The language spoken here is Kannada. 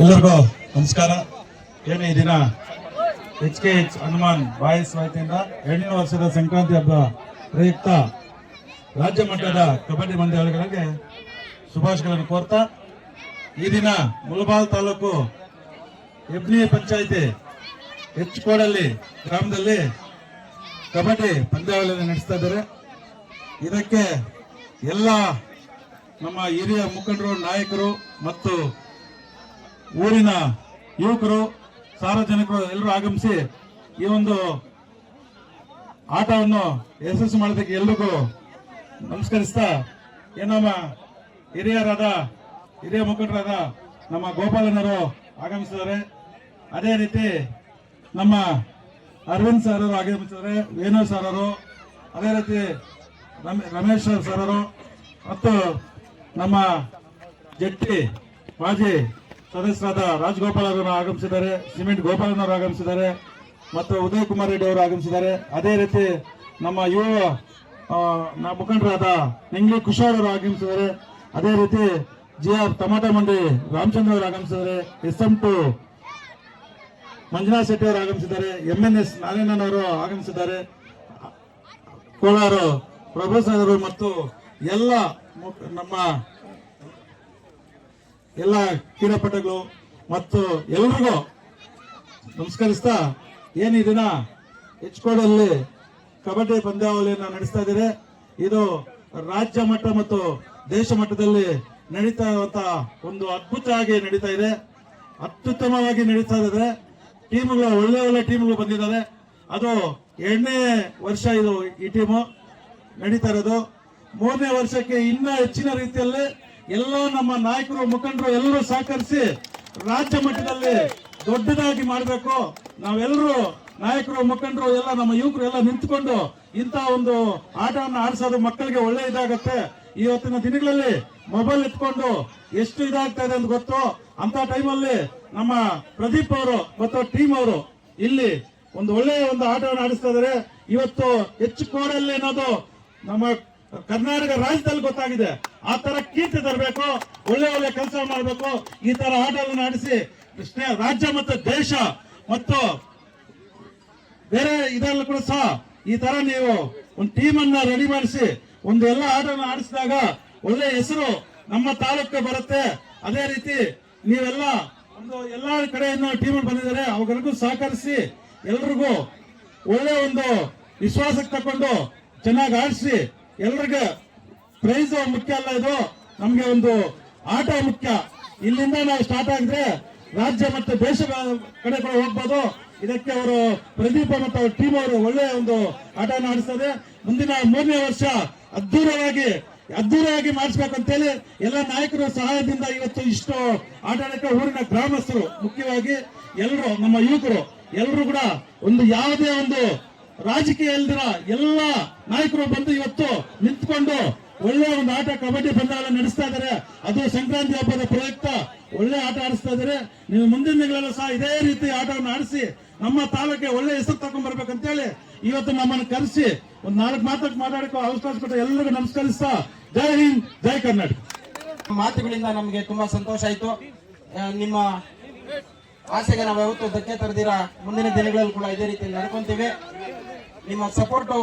ಎಲ್ಲರಿಗೂ ನಮಸ್ಕಾರ. ಏನು ಈ ದಿನ H K H Hanuman boys ವತಿಯಿಂದ ಎರಡನೇ ವರ್ಷದ ಸಂಕ್ರಾಂತಿ ಹಬ್ಬ ಪ್ರಯುಕ್ತ ರಾಜ್ಯ ಮಟ್ಟದ ಕಬಡ್ಡಿ ಪಂದ್ಯಾವಳಿಗಳಿಗೆ ಶುಭಾಶಯಗಳನ್ನು ಕೋರ್ತಾ, ಈ ದಿನ ಮುಳಬಾಲ್ ತಾಲೂಕು ಎಬ್ನಿ ಪಂಚಾಯಿತಿ ಎಚ್ ಕೋಡಲ್ಲಿ ಗ್ರಾಮದಲ್ಲಿ ಕಬಡ್ಡಿ ಪಂದ್ಯಾವಳಿಯನ್ನು ನಡೆಸ್ತಾ ಇದ್ದಾರೆ. ಇದಕ್ಕೆ ಎಲ್ಲ ನಮ್ಮ ಹಿರಿಯ ಮುಖಂಡರು, ನಾಯಕರು ಮತ್ತು ಊರಿನ ಯುವಕರು, ಸಾರ್ವಜನಿಕರು ಎಲ್ಲರೂ ಆಗಮಿಸಿ ಈ ಒಂದು ಆಟವನ್ನು ಯಶಸ್ಸು ಮಾಡೋದಕ್ಕೆ ಎಲ್ರಿಗೂ ನಮಸ್ಕರಿಸ್ತಾ ಏನಮ್ಮ ಹಿರಿಯರಾದ, ಹಿರಿಯ ಮುಖಂಡರಾದ ನಮ್ಮ ಗೋಪಾಲನರು ಆಗಮಿಸಿದ್ದಾರೆ. ಅದೇ ರೀತಿ ನಮ್ಮ ಅರವಿಂದ್ ಸರ್ ಅವರು ಆಗಮಿಸಿದ್ದಾರೆ, ವೇಣು ಸರ್ ಅವರು ಅದೇ ರೀತಿ ರಮೇಶ್ ಸರ್ ಅವರು ಮತ್ತು ನಮ್ಮ ಜಟ್ಟಿ ಮಾಜಿ ಸದಸ್ಯರಾದ ರಾಜಗೋಪಾಲ್ ಅವರು ಆಗಮಿಸಿದ್ದಾರೆ, ಸಿಮೆಂಟ್ ಗೋಪಾಲನವರು ಆಗಮಿಸಿದ್ದಾರೆ ಮತ್ತು ಉದಯ್ ಕುಮಾರ್ ರೆಡ್ಡಿ ಅವರು ಆಗಮಿಸಿದ್ದಾರೆ. ಅದೇ ರೀತಿ ನಮ್ಮ ಯುವ ಮುಖಂಡರಾದ ನಿಂಗ್ಲಿ ಕುಶಾರ್ ಅವರು ಆಗಮಿಸಿದ್ದಾರೆ. ಅದೇ ರೀತಿ ಜಿ ಆರ್ ಟಮಾಟೋ ಮಂಡಿ ರಾಮಚಂದ್ರ ಅವರು ಆಗಮಿಸಿದ್ದಾರೆ. ಎಸ್ ಎಂ ಟು ಮಂಜುನಾಥ್ ಶೆಟ್ಟಿ ಅವರು ಆಗಮಿಸಿದ್ದಾರೆ. ಎಂ ಎನ್ ಎಸ್ ನಾರಾಯಣನ್ ಅವರು ಆಗಮಿಸಿದ್ದಾರೆ. ಕೋಲಾರ ಪ್ರೊಫೆಸರ್ ಮತ್ತು ಎಲ್ಲ ನಮ್ಮ ಎಲ್ಲ ಕ್ರೀಡಾಪಟುಗಳು ಮತ್ತು ಎಲ್ರಿಗೂ ನಮಸ್ಕರಿಸ್ತಾ ಏನು ಈ ದಿನ ಹೆಚ್ಕೋಡಲ್ಲಿ ಕಬಡ್ಡಿ ಪಂದ್ಯಾವಳಿಯನ್ನು ನಡೆಸ್ತಾ ಇದ್ದೀರಿ. ಇದು ರಾಜ್ಯ ಮಟ್ಟ ಮತ್ತು ದೇಶ ಮಟ್ಟದಲ್ಲಿ ನಡೀತಾ ಇರುವಂತಹ ಒಂದು ಅದ್ಭುತ ಆಗಿ ನಡೀತಾ ಇದೆ. ಅತ್ಯುತ್ತಮವಾಗಿ ನಡೀತಾ ಇದೆ. ಟೀಮ್ಗಳು ಒಳ್ಳೆ ಒಳ್ಳೆ ಟೀಮ್ಗಳು ಬಂದಿದ್ದಾರೆ. ಅದು ಎರಡನೇ ವರ್ಷ ಇದು ಈ ಟೀಮು. ನಡೀತಾ ಇರೋದು ಮೂರನೇ ವರ್ಷಕ್ಕೆ ಇನ್ನೂ ಹೆಚ್ಚಿನ ರೀತಿಯಲ್ಲಿ ಎಲ್ಲ ನಮ್ಮ ನಾಯಕರು, ಮುಖಂಡರು ಎಲ್ಲರೂ ಸಹಕರಿಸಿ ರಾಜ್ಯ ಮಟ್ಟದಲ್ಲಿ ದೊಡ್ಡದಾಗಿ ಮಾಡಬೇಕು. ನಾವೆಲ್ಲರೂ ನಾಯಕರು, ಮುಖಂಡರು, ಎಲ್ಲ ನಮ್ಮ ಯುವಕರು ಎಲ್ಲ ನಿಂತ್ಕೊಂಡು ಇಂಥ ಒಂದು ಆಟವನ್ನು ಆಡಿಸೋದು ಮಕ್ಕಳಿಗೆ ಒಳ್ಳೆ ಇದಾಗತ್ತೆ. ಇವತ್ತಿನ ದಿನಗಳಲ್ಲಿ ಮೊಬೈಲ್ ಇಟ್ಕೊಂಡು ಎಷ್ಟು ಇದಾಗ್ತಾ ಇದೆ ಅಂತ ಗೊತ್ತು. ಅಂತ ಟೈಮಲ್ಲಿ ನಮ್ಮ ಪ್ರದೀಪ್ ಅವರು ಮತ್ತು ಟೀಮ್ ಅವರು ಇಲ್ಲಿ ಒಂದು ಒಳ್ಳೆಯ ಒಂದು ಆಟವನ್ನು ಆಡಿಸ್ತಾ ಇದ್ದಾರೆ. ಇವತ್ತು ಹೆಚ್ಚು ಕೋಡಲ್ಲಿ ಅನ್ನೋದು ನಮ್ಮ ಕರ್ನಾಟಕ ರಾಜ್ಯದಲ್ಲಿ ಗೊತ್ತಾಗಿದೆ. ಆ ತರ ಕೀರ್ತಿ ತರಬೇಕು, ಒಳ್ಳೆ ಒಳ್ಳೆ ಕೆಲಸ ಮಾಡಬೇಕು, ಈ ತರ ಆಟವನ್ನು ಆಡಿಸಿ ರಾಜ್ಯ ಮತ್ತು ದೇಶ ಮತ್ತು ಬೇರೆ ಇದರಲ್ಲಿ ಕೂಡ ಸಹ ಈ ತರ ನೀವು ಒಂದು ಟೀಮ್ ಅನ್ನ ರೆಡಿ ಮಾಡಿಸಿ, ಒಂದು ಎಲ್ಲ ಆಟವನ್ನು ಆಡಿಸಿದಾಗ ಒಳ್ಳೆ ಹೆಸರು ನಮ್ಮ ತಾಲೂಕು ಬರುತ್ತೆ. ಅದೇ ರೀತಿ ನೀವೆಲ್ಲ ಒಂದು ಎಲ್ಲ ಕಡೆಯಿಂದ ಟೀಮ್ ಬಂದಿದ್ದಾರೆ ಅವುಗಳಿಗೂ ಸಹಕರಿಸಿ ಎಲ್ರಿಗೂ ಒಳ್ಳೆ ಒಂದು ವಿಶ್ವಾಸಕ್ಕೆ ತಕೊಂಡು ಚೆನ್ನಾಗಿ ಆಡಿಸಿ ಎಲ್ರಿಗೆ ಪ್ರೈಸ್ ಮುಖ್ಯ ಅಲ್ಲ ಇದು. ನಮಗೆ ಒಂದು ಆಟ ಮುಖ್ಯ. ಇಲ್ಲಿಂದ ನಾವು ಸ್ಟಾರ್ಟ್ ಆಗಿದ್ರೆ ರಾಜ್ಯ ಮತ್ತು ದೇಶ ಕಡೆ ಕೂಡ ಹೋಗ್ಬೋದು. ಇದಕ್ಕೆ ಅವರು ಪ್ರದೀಪ ಮತ್ತು ಅವ್ರ ಟೀಮ್ ಅವರು ಒಳ್ಳೆಯ ಒಂದು ಆಟ ಆಡಿಸ್ತದೆ ಮುಂದಿನ ಮೂರನೇ ವರ್ಷ ಅದ್ದೂರವಾಗಿ ಅದ್ದೂರಿಯಾಗಿ ಮಾಡಿಸ್ಬೇಕು ಅಂತೇಳಿ ಎಲ್ಲ ನಾಯಕರ ಸಹಾಯದಿಂದ ಇವತ್ತು ಇಷ್ಟು ಆಟ ಆಡಕ್ಕೆ ಊರಿನ ಗ್ರಾಮಸ್ಥರು ಮುಖ್ಯವಾಗಿ ಎಲ್ಲರೂ ನಮ್ಮ ಯುವಕರು ಎಲ್ಲರೂ ಕೂಡ ಒಂದು ಯಾವುದೇ ಒಂದು ರಾಜಕೀಯ ಇಲ್ದಿರ ಎಲ್ಲ ನಾಯಕರು ಬಂದು ಇವತ್ತು ನಿಂತ್ಕೊಂಡು ಒಳ್ಳೆ ಒಂದು ಆಟ ಕಬಡ್ಡಿ ಪಂದ್ಯಾವಳಿ ನಡೆಸ್ತಾ ಇದ್ದಾರೆ ಅದು ಸಂಕ್ರಾಂತಿ ಹಬ್ಬದ ಪ್ರಯುಕ್ತ ಒಳ್ಳೆ ಆಟ ಆಡಿಸ್ತಾ ಇದ್ದಾರೆ ನೀವು ಮುಂದಿನ ದಿನಗಳಲ್ಲೂ ಸಹ ಇದೇ ರೀತಿ ಆಟವನ್ನು ಆಡಿಸಿ ನಮ್ಮ ತಾಲೂಕಿಗೆ ಒಳ್ಳೆ ಹೆಸರು ತಗೊಂಡ್ ಬರ್ಬೇಕಂತೇಳಿ ಇವತ್ತು ನಮ್ಮನ್ನು ಕರೆಸಿ ಒಂದು ನಾಲ್ಕು ಮಾತಕ್ಕೆ ಮಾತಾಡಕ್ಕೆ ಅವಕಾಶ ಕೊಟ್ಟು ಎಲ್ಲರಿಗೂ ನಮಸ್ಕರಿಸ್ತಾ ಜೈ ಹಿಂದ್, ಜೈ ಕರ್ನಾಟಕ. ಮಾತುಗಳಿಂದ ನಮಗೆ ತುಂಬಾ ಸಂತೋಷ ಆಯ್ತು. ನಿಮ್ಮ ಆಸೆಗೆ ನಾವು ಯಾವತ್ತೂ ಧಕ್ಕೆ ತರದಿರ ಮುಂದಿನ ದಿನಗಳಲ್ಲಿ ಕೂಡ ಇದೇ ರೀತಿ ನಡ್ಕೊಂತೀವಿ. ನಿಮ್ಮ ಸಪೋರ್ಟು